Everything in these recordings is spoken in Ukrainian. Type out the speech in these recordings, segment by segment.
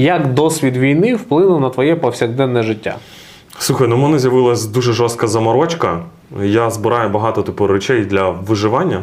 Як досвід війни вплинув на твоє повсякденне життя? Слухай, ну в мене з'явилась дуже жорстка заморочка. Я збираю багато типу речей для виживання.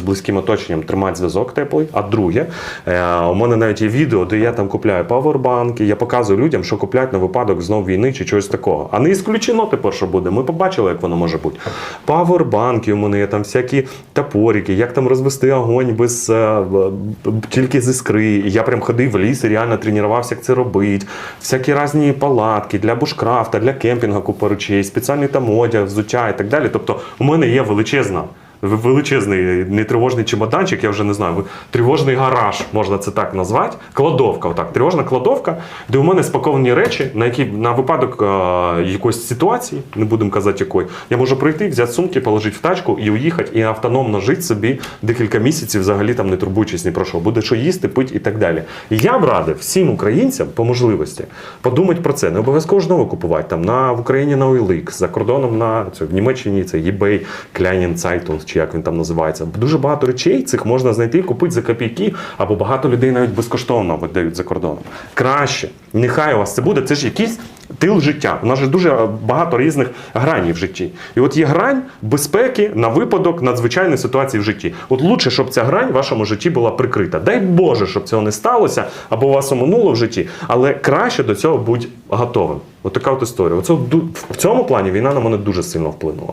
з близьким оточенням тримати зв'язок теплий. А друге, е, у мене навіть є відео, де я там купляю павербанки, я показую людям, що купляють на випадок знов війни чи чогось такого. А не ісключено тепер, що буде. Ми побачили, як воно може бути. Павербанки у мене є там всякі топорики, як там розвести огонь без е, тільки з іскри. Я прям ходив в ліс і реально тренувався, як це робити. Всякі різні палатки для бушкрафта, для кемпінгу купа спеціальний там одяг, взуття і так далі. Тобто, у мене є величезна. Величезний не тривожний чемоданчик, я вже не знаю, тривожний гараж, можна це так назвати. Кладовка, отак, тривожна кладовка, де у мене спаковані речі, на які на випадок е, якоїсь ситуації, не будемо казати якої, я можу прийти, взяти сумки, положити в тачку і уїхати, і автономно жити собі декілька місяців, взагалі там не турбуючись ні про що. Буде що їсти, пити і так далі. Я б радив всім українцям по можливості подумати про це. Не обов'язково знову купувати там на в Україні на OLX, за кордоном на це, в Німеччині це eBay, Kleinen Zeitung, чи як він там називається. Дуже багато речей цих можна знайти купити за копійки, або багато людей навіть безкоштовно видають за кордоном. Краще, нехай у вас це буде. Це ж якийсь тил життя. У нас же дуже багато різних гранів в житті. І от є грань безпеки на випадок надзвичайної ситуації в житті. От лучше, щоб ця грань в вашому житті була прикрита. Дай Боже, щоб цього не сталося, або вас оминуло в житті, але краще до цього будь готовим. От от історія. Оце в цьому плані війна на мене дуже сильно вплинула.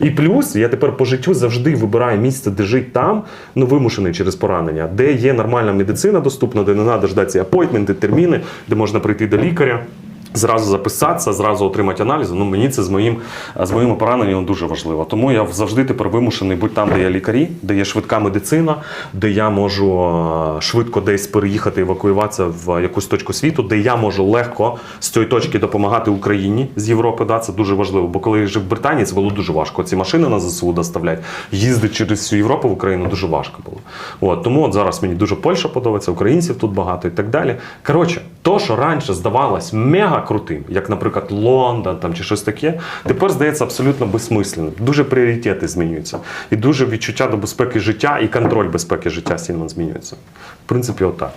І плюс я тепер по життю завжди вибираю місце, де жити там, ну вимушений через поранення, де є нормальна медицина доступна, де не треба ждати апойтменти, терміни, де можна прийти до лікаря. Зразу записатися, зразу отримати аналізи. Ну мені це з моїм з моїми пораненням дуже важливо. Тому я завжди тепер вимушений бути там, де є лікарі, де є швидка медицина, де я можу е, швидко десь переїхати, евакуюватися в якусь точку світу, де я можу легко з цієї точки допомагати Україні з Європи. Да, це дуже важливо. Бо коли я жив в Британії, це було дуже важко. Ці машини на ЗСУ доставляти, їздити через всю Європу в Україну дуже важко було. От тому от зараз мені дуже Польща подобається, українців тут багато і так далі. Коротше, то, що раніше здавалось мега крутим, як, наприклад, Лондон там чи щось таке, тепер здається абсолютно безсмисленним. Дуже пріоритети змінюються. І дуже відчуття до безпеки життя і контроль безпеки життя сильно змінюється. В принципі, отак.